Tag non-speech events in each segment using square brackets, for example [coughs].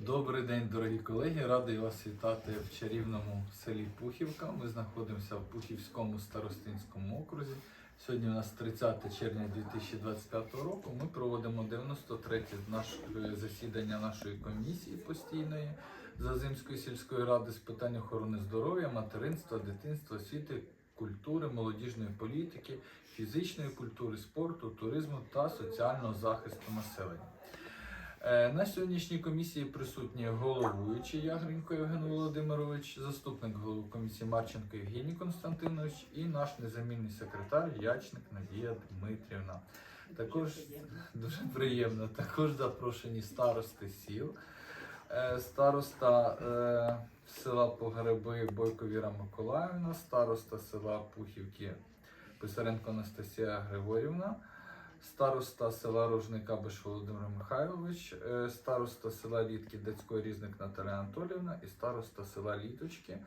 Добрий день, дорогі колеги. Радий вас вітати в чарівному селі Пухівка. Ми знаходимося в Пухівському старостинському окрузі. Сьогодні у нас 30 червня 2025 року. Ми проводимо 93 наш, е, засідання нашої комісії постійної Зазимської сільської ради з питань охорони здоров'я, материнства, дитинства, освіти, культури, молодіжної політики, фізичної культури, спорту, туризму та соціального захисту населення. Е, На сьогоднішній комісії присутні головуючий Ягренько Євген Володимирович, заступник голови комісії Марченко Євгеній Константинович і наш незамінний секретар Ячник Надія Дмитрівна. Також дуже приємно. Також запрошені старости сіл, Е, староста е, села Погреби Бойко Віра Миколаївна, староста села Пухівки Писаренко Анастасія Григорівна староста села Рожника Биш Володимир Михайлович, е, староста села Літки Децької Різник Наталя Анатолівна і староста села Літочки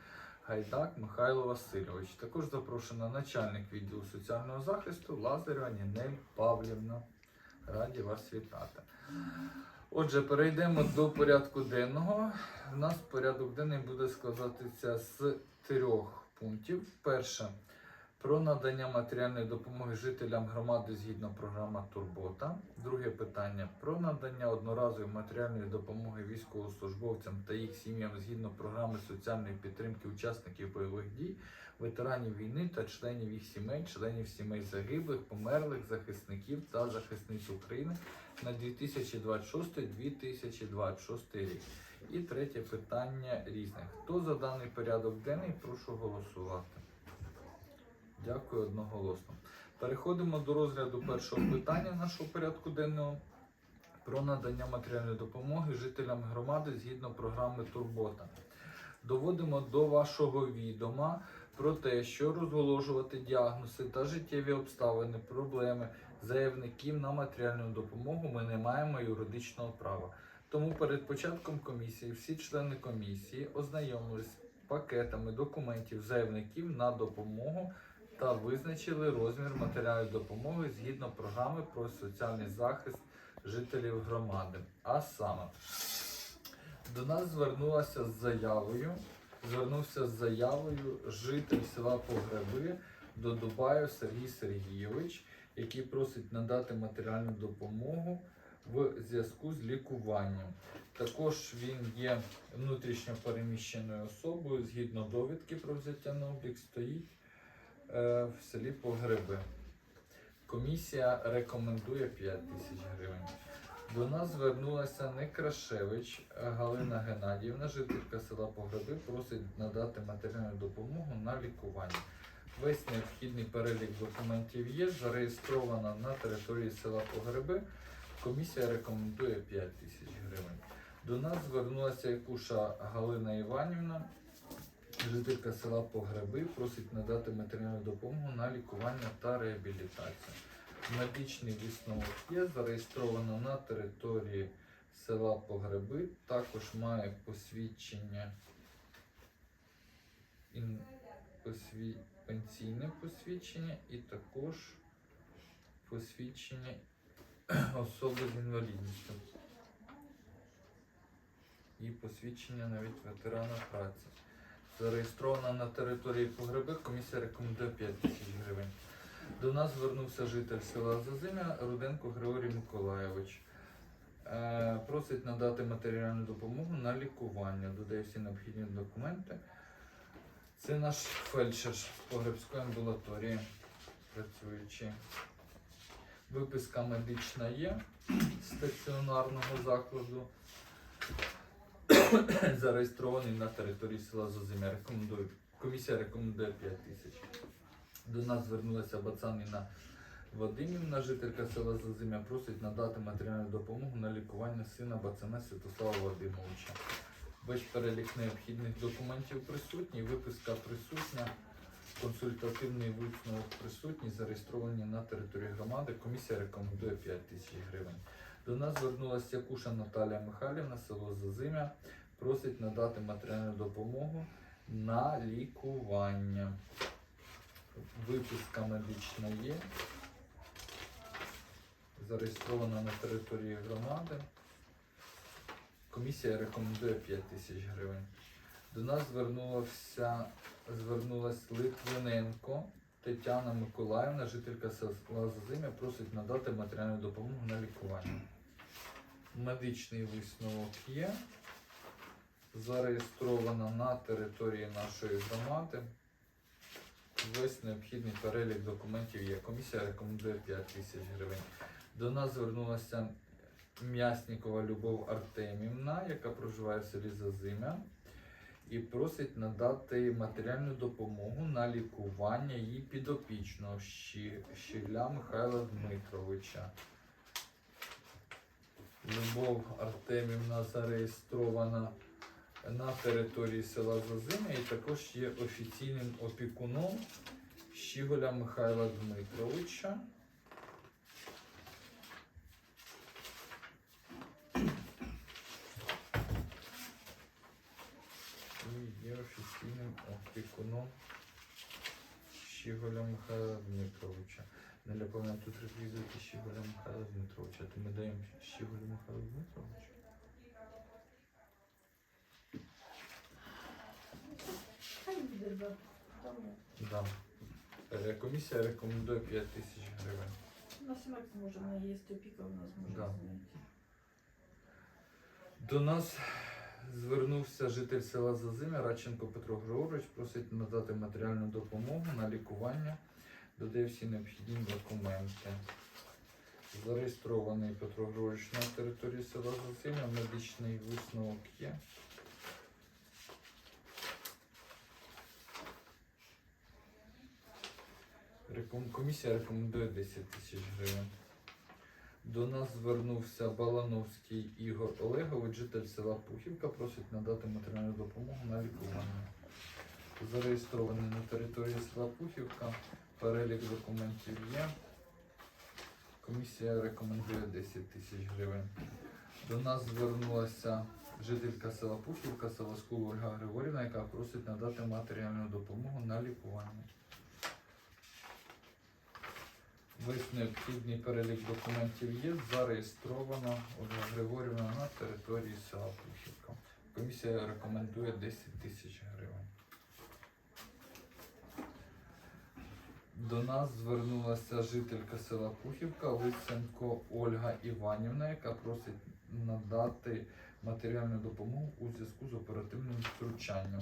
Гайдак Михайло Васильович. Також запрошена начальник відділу соціального захисту Лазарєва Нінель Павлівна. Раді вас вітати. Отже, перейдемо до порядку денного. У нас порядок денний буде складатися з трьох пунктів. Перше про надання матеріальної допомоги жителям громади згідно програми Турбота. Друге питання про надання одноразової матеріальної допомоги військовослужбовцям та їх сім'ям згідно програми соціальної підтримки учасників бойових дій, ветеранів війни та членів їх сімей, членів сімей загиблих, померлих, захисників та захисниць України на 2026-2026 рік. І третє питання різне. Хто за даний порядок денний, прошу голосувати. Дякую одноголосно. Переходимо до розгляду першого питання нашого порядку денного про надання матеріальної допомоги жителям громади згідно програми Турбота. Доводимо до вашого відома про те, що розголошувати діагнози та життєві обставини, проблеми заявників на матеріальну допомогу ми не маємо юридичного права. Тому перед початком комісії всі члени комісії ознайомились пакетами документів заявників на допомогу та визначили розмір матеріальної допомоги згідно програми про соціальний захист жителів громади. А саме до нас звернулася з заявою, звернувся з заявою житель села Погреби до Дубаю Сергій Сергійович, який просить надати матеріальну допомогу в зв'язку з лікуванням. Також він є внутрішньо переміщеною особою згідно довідки про взяття на облік стоїть в селі Погреби. Комісія рекомендує 5 тисяч гривень. До нас звернулася Некрашевич Галина Геннадіївна, жителька села Погреби, просить надати матеріальну допомогу на лікування. Весь необхідний перелік документів є, зареєстрована на території села Погреби. Комісія рекомендує 5 тисяч гривень. До нас звернулася Якуша Галина Іванівна, жителька села Погреби, просить надати матеріальну допомогу на лікування та реабілітацію. Медичний висновок є, зареєстровано на території села Погреби, також має посвідчення ін- посві... пенсійне посвідчення і також посвідчення особи з інвалідністю. І посвідчення навіть ветерана праці. Зареєстрована на території Погреби, комісія рекомендує 5 тисяч гривень. До нас звернувся житель села Зазимя Руденко Григорій Миколайович. Е, Просить надати матеріальну допомогу на лікування. Додає всі необхідні документи. Це наш фельдшер погребської амбулаторії працюючий. Виписка медична є з стаціонарного закладу. [coughs] Зареєстрований на території села Зозимя. Рекомендую. Комісія рекомендує 5 тисяч. До нас звернулася Бацаніна Вадимівна, жителька села Зазимя, просить надати матеріальну допомогу на лікування сина Бацана Святослава Вадимовича. Весь перелік необхідних документів присутній, виписка присутня, консультативний висновок присутній, зареєстровані на території громади. Комісія рекомендує 5 тисяч гривень. До нас звернулася Якуша Наталія Михайлівна, село Зазимя, просить надати матеріальну допомогу на лікування. Виписка медична є. Зареєстрована на території громади. Комісія рекомендує 5 тисяч гривень. До нас звернулася, звернулась Литвиненко Тетяна Миколаївна, жителька села Зазимя, просить надати матеріальну допомогу на лікування. Медичний висновок є. Зареєстрована на території нашої громади. Весь необхідний перелік документів є. Комісія рекомендує 5 тисяч гривень. До нас звернулася М'яснікова Любов Артемівна, яка проживає в селі Зазимя, і просить надати матеріальну допомогу на лікування її підопічного Щі- Щегля Михайла Дмитровича. Любов Артемівна зареєстрована на території села Зазимя і також є офіційним опікуном Щіголя Михайла Дмитровича. І є офіційним опікуном Щіголя Михайла Дмитровича. Неля повинна тут реквізити Щіголя Михайла Дмитровича. То ми даємо Щіголю Михайлу Дмитровичу. Хай буде да. Добре. Да. Е, Комісія рекомендує 5 тисяч гривень. На сімак зможе, вона є опіка, вона зможе Да. знайти. До нас звернувся житель села Зазимя Радченко Петро Григорович, просить надати матеріальну допомогу на лікування, додає всі необхідні документи. Зареєстрований Петро Григорович на території села Зазимя, медичний висновок є. Комісія рекомендує 10 тисяч гривень. До нас звернувся Балановський Ігор Олегович, житель села Пухівка, просить надати матеріальну допомогу на лікування. Зареєстрований на території села Пухівка. Перелік документів є. Комісія рекомендує 10 тисяч гривень. До нас звернулася жителька села Пухівка, Савоскул Ольга Григорівна, яка просить надати матеріальну допомогу на лікування. Весь необхідний перелік документів є. Зареєстровано Ольга Григорівна на території села Пухівка. Комісія рекомендує 10 тисяч гривень. До нас звернулася жителька села Пухівка Лисенко Ольга Іванівна, яка просить надати матеріальну допомогу у зв'язку з оперативним втручанням.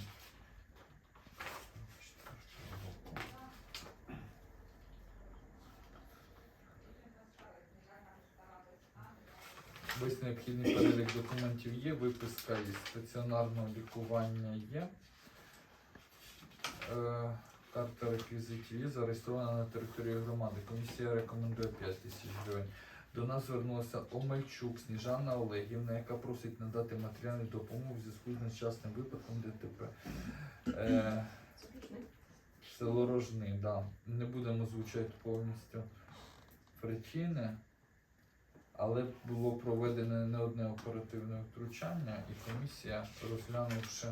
Весь необхідний перелік документів є, виписка із стаціонарного лікування є. Карта реквізитів зареєстрована на території громади. Комісія рекомендує 5 тисяч гривень. До нас звернулася Омельчук Сніжана Олегівна, яка просить надати матеріальну допомогу в зв'язку з нещасним випадком ДТП. Е, Село Рожни, да. Не будемо озвучувати повністю причини, але було проведено не одне оперативне втручання, і комісія, розглянувши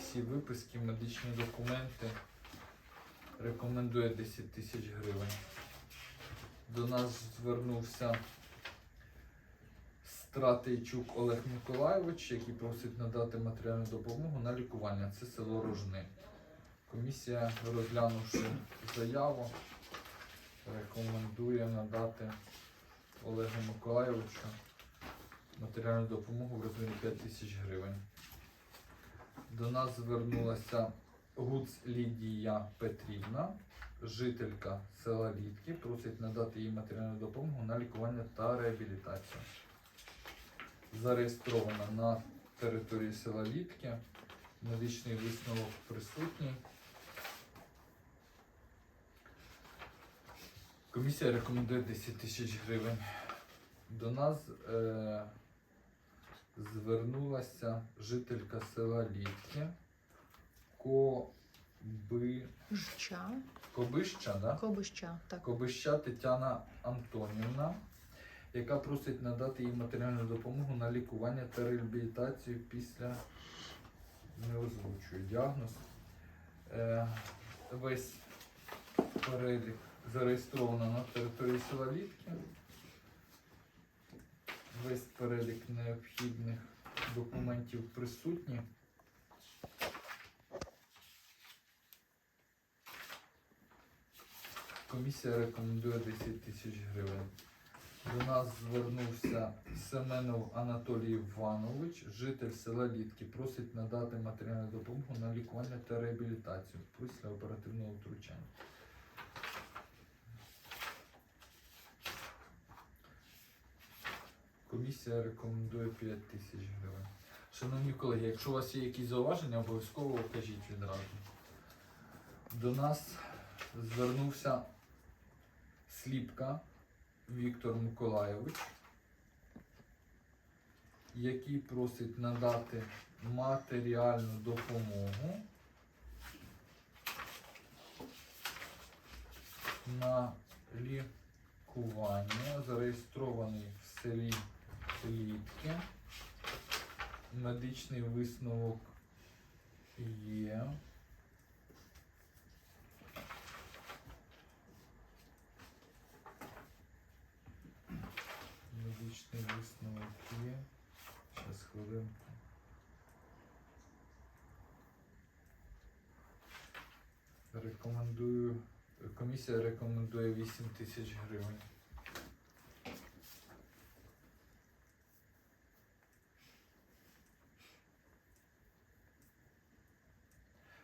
всі виписки, медичні документи, рекомендує 10 тисяч гривень. До нас звернувся Стратейчук Олег Миколайович, який просить надати матеріальну допомогу на лікування. Це село Рожни. Комісія, розглянувши заяву, рекомендує надати Олегу Миколайовичу матеріальну допомогу в розмірі 5 тисяч гривень. До нас звернулася Гуц Лідія Петрівна, жителька села Літки, просить надати їй матеріальну допомогу на лікування та реабілітацію. Зареєстрована на території села Літки. Медичний висновок присутній. Комісія рекомендує 10 тисяч гривень. До нас е, звернулася жителька села Літки Коби, Жча, Кобища, да? Кобища, так. Кобища Тетяна Антонівна, яка просить надати їй матеріальну допомогу на лікування та реабілітацію після не озвучую діагноз. Е, весь перелік зареєстровано на території села Літки. Весь перелік необхідних документів присутні. Комісія рекомендує 10 тисяч гривень. До нас звернувся Семенов Анатолій Іванович, житель села Літки, просить надати матеріальну допомогу на лікування та реабілітацію після оперативного втручання. Комісія рекомендує 5 тисяч гривень. Шановні колеги, якщо у вас є якісь зауваження, обов'язково кажіть відразу. До нас звернувся Сліпка Віктор Миколайович, який просить надати матеріальну допомогу на лікування, зареєстрований в селі Літки. Медичний висновок є. Є. Зараз хвилинку. Рекомендую. Комісія рекомендує 8 тисяч гривень.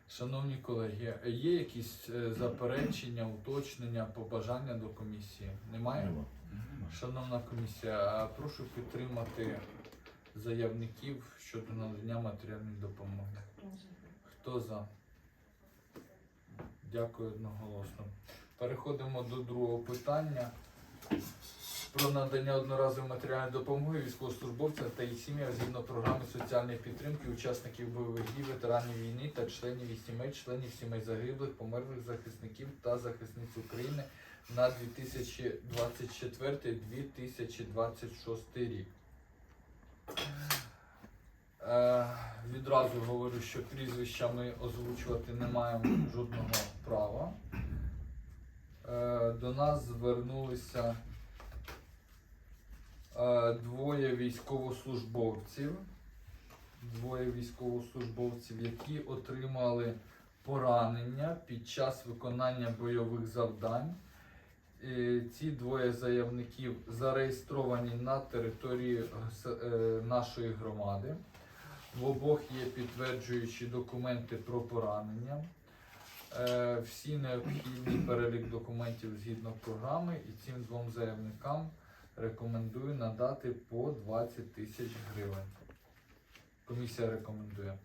Шановні колеги, є якісь е, заперечення, уточнення, побажання до комісії? Немає? Нема. Шановна комісія, прошу підтримати заявників щодо надання матеріальної допомоги. Хто за? Дякую одноголосно. Переходимо до другого питання про надання одноразової матеріальної допомоги військовослужбовцям та їх сім'ям згідно програми соціальної підтримки учасників бойових дій, ветеранів війни та членів їх сімей, членів сімей загиблих, померлих захисників та захисниць України на 2024-2026 рік. Е, відразу говорю, що прізвища ми озвучувати не маємо жодного права. Е, до нас звернулися е, двоє військовослужбовців. Двоє військовослужбовців, які отримали поранення під час виконання бойових завдань. Е, Ці двоє заявників зареєстровані на території е, е, нашої громади. В обох є підтверджуючі документи про поранення. Всі необхідний перелік документів згідно програми і цим двом заявникам рекомендую надати по 20 тисяч гривень. Комісія рекомендує.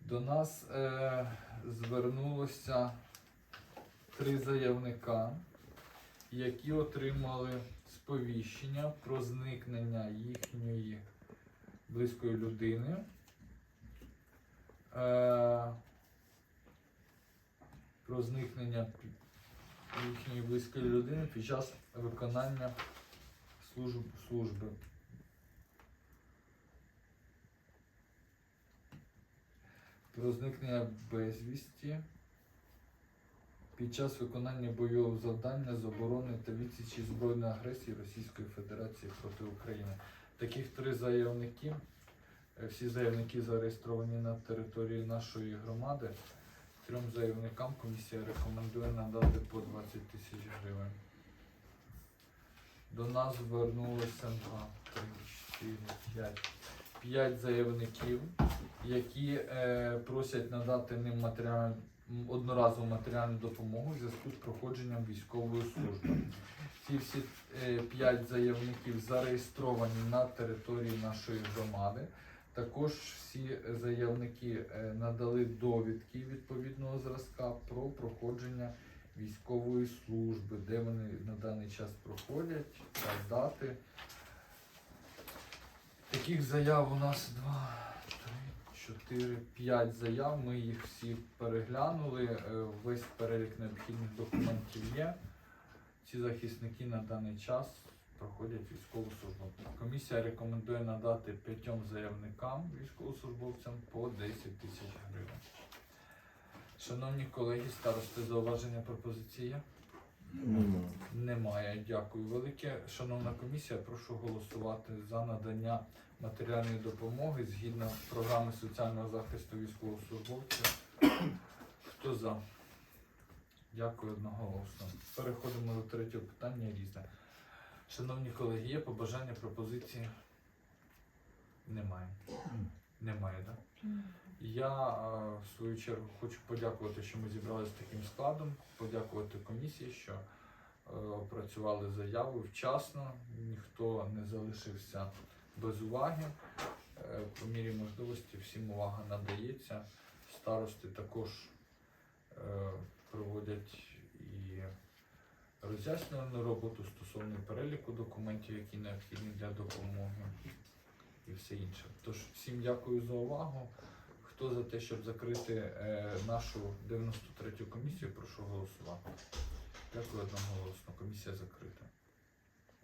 До нас е, звернулося три заявника, які отримали сповіщення про зникнення їхньої близької людини. Е, про зникнення їхньої близької людини під час виконання служб, служби. Про зникнення безвісті під час виконання бойового завдання з оборони та відсічі збройної агресії Російської Федерації проти України. Таких три заявники. Е, Всі заявники зареєстровані на території нашої громади. Трьом заявникам комісія рекомендує надати по 20 тисяч гривень. До нас звернулося 2, 3, 4, 5, 5 заявників, які е, просять надати ним матеріаль, м, одноразову матеріальну допомогу в зв'язку з проходженням військової служби. Ці всі е, 5 заявників зареєстровані на території нашої громади. Також всі заявники е, надали довідки відповідного зразка про проходження військової служби, де вони на даний час проходять, та дати. Таких заяв у нас 2, 3, 4, 5 заяв. Ми їх всі переглянули. е, Весь перелік необхідних документів є. Ці захисники на даний час проходять військову службу. Комісія рекомендує надати п'ятьом заявникам військовослужбовцям по 10 тисяч гривень. Шановні колеги, старости, зауваження пропозиції? Є? Нема. Немає. Дякую велике. Шановна комісія, прошу голосувати за надання матеріальної допомоги згідно програми соціального захисту військовослужбовців. Хто за? Дякую одноголосно. Переходимо до третього питання різне. Шановні колеги, є побажання пропозиції? Немає. Немає, так? Я е, в свою чергу хочу подякувати, що ми зібралися таким складом, подякувати комісії, що е, опрацювали заяву вчасно, ніхто не залишився без уваги. Е, По мірі можливості всім увага надається. Старости також проводять і роз'яснювальну роботу стосовно переліку документів, які необхідні для допомоги і все інше. Тож всім дякую за увагу. Хто за те, щоб закрити е, нашу 93-ю комісію, прошу голосувати. Дякую одноголосно. Комісія закрита.